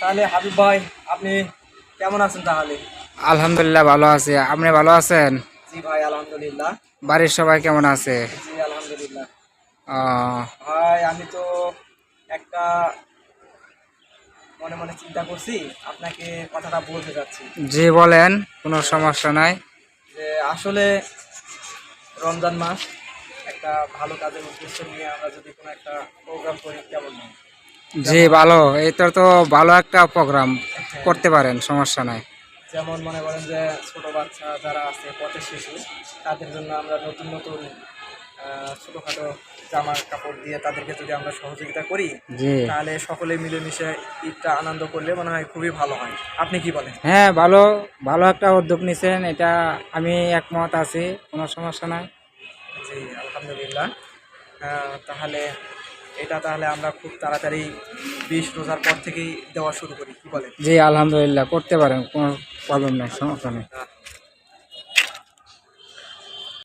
তাহলে হাবিব ভাই আপনি কেমন আছেন তাহলে? আলহামদুলিল্লাহ ভালো আছি। আপনি ভালো আছেন? জি ভাই আলহামদুলিল্লাহ। বাড়ির সবাই কেমন আছে? জি আলহামদুলিল্লাহ। ভাই আমি তো একটা মনে মনে চিন্তা করছি আপনাকে কথাটা বলতে যাচ্ছি জি বলেন কোনো সমস্যা নাই। যে আসলে রমজান মাস একটা ভালো কাজের উদ্দেশ্য নিয়ে আমরা যদি কোনো একটা প্রোগ্রাম করি কেমন হয়? জি ভালো। এটা তো ভালো একটা প্রোগ্রাম করতে পারেন সমস্যা নাই। যেমন মনে করেন যে ছোট বাচ্চা যারা আছে পথের শিশু তাদের জন্য আমরা নতুন নতুন ছোটখাটো জামা কাপড় দিয়ে তাদেরকে যদি আমরা সহযোগিতা করি তাহলে সকলে মিলেমিশে ঈদটা আনন্দ করলে মনে হয় খুবই ভালো হয়। আপনি কি বলেন? হ্যাঁ ভালো ভালো একটা উদ্যোগ নিছেন এটা আমি একমত আছি কোনো সমস্যা নাই। জি আলহামদুলিল্লাহ। তাহলে এটা তাহলে আমরা খুব তাড়াতাড়ি বিশ রোজার পর থেকেই দেওয়া শুরু করি। কি বলেন? জি আলহামদুলিল্লাহ করতে পারেন কোনো প্রবলেম নেই সমস্যা নেই।